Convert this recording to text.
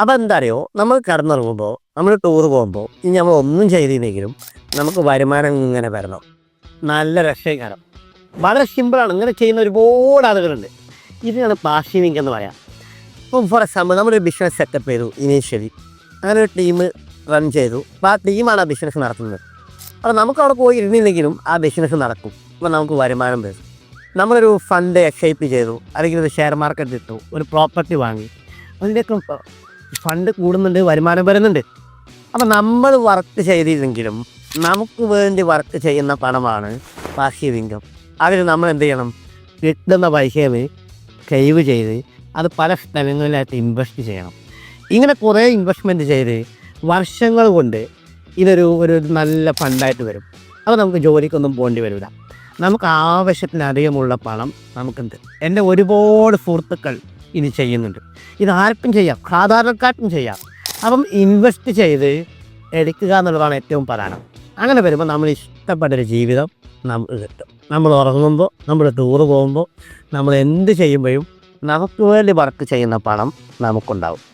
അപ്പോൾ എന്താ അറിയോ നമ്മൾ കിടന്നുറങ്ങുമ്പോൾ നമ്മൾ ടൂർ പോകുമ്പോൾ ഇനി നമ്മൾ ഒന്നും ചെയ്തില്ലെങ്കിലും നമുക്ക് വരുമാനം ഇങ്ങനെ വരണം. നല്ല രക്ഷകാരം വളരെ സിമ്പിളാണ് ഇങ്ങനെ ചെയ്യുന്ന ഒരുപാട് ആളുകളുണ്ട്. ഇതിനാണ് പാഷീവിങ് എന്ന് പറയാം. ഇപ്പം ഫോർ എക്സാമ്പിൾ നമ്മളൊരു ബിസിനസ് സെറ്റപ്പ് ചെയ്തു ഇനീഷ്യലി അങ്ങനെ ഒരു ടീം റൺ ചെയ്തു. അപ്പോൾ ആ ടീമാണ് ആ ബിസിനസ് നടത്തുന്നത്. അപ്പോൾ നമുക്ക് അവിടെ പോയി ഇരുന്നില്ലെങ്കിലും ആ ബിസിനസ് നടക്കും. അപ്പോൾ നമുക്ക് വരുമാനം വരും. നമ്മളൊരു ഫണ്ട് എക്സൈപ്പ് ചെയ്തു. അല്ലെങ്കിൽ ഒരു ഷെയർ മാർക്കറ്റ് ഇട്ടു. ഒരു പ്രോപ്പർട്ടി വാങ്ങി. അതിന്റെയൊക്കെ ഫണ്ട് കൂടുന്നുണ്ട് വരുമാനം വരുന്നുണ്ട്. അപ്പം നമ്മൾ വർക്ക് ചെയ്തില്ലെങ്കിലും നമുക്ക് വേണ്ടി വർക്ക് ചെയ്യുന്ന പണമാണ് പാസീവ് ഇൻകം അതിന് നമ്മൾ എന്ത് ചെയ്യണം? കിട്ടുന്ന പൈസയെ സേവ് ചെയ്ത് അത് പല സ്ഥലങ്ങളിലായിട്ട് ഇൻവെസ്റ്റ് ചെയ്യണം. ഇങ്ങനെ കുറേ ഇൻവെസ്റ്റ്മെന്റ് ചെയ്ത് വർഷങ്ങൾ കൊണ്ട് ഇതൊരു ഒരു നല്ല ഫണ്ടായിട്ട് വരും. അപ്പോൾ നമുക്ക് ജോലിക്കൊന്നും പോകേണ്ടി വരില്ല. നമുക്ക് ആവശ്യത്തിനധികമുള്ള പണം നമുക്കുണ്ട്. എന്റെ ഒരുപാട് സുഹൃത്തുക്കൾ ഇത് ചെയ്യുന്നുണ്ട്. ഇത് ആർക്കും ചെയ്യാം. സാധാരണക്കാർക്കും ചെയ്യാം. അപ്പം ഇൻവെസ്റ്റ് ചെയ്ത് എടുക്കുക എന്നുള്ളതാണ് ഏറ്റവും പ്രധാനം. അങ്ങനെ വരുമ്പോൾ നമ്മൾ ഇഷ്ടപ്പെട്ടൊരു ജീവിതം നമ്മൾ കിട്ടും. നമ്മൾ ഉറങ്ങുമ്പോൾ നമ്മൾ ടൂറ് പോകുമ്പോൾ നമ്മൾ എന്ത് ചെയ്യുമ്പോഴും നമുക്ക് വേണ്ടി വർക്ക് ചെയ്യുന്ന പണം നമുക്കുണ്ടാവും.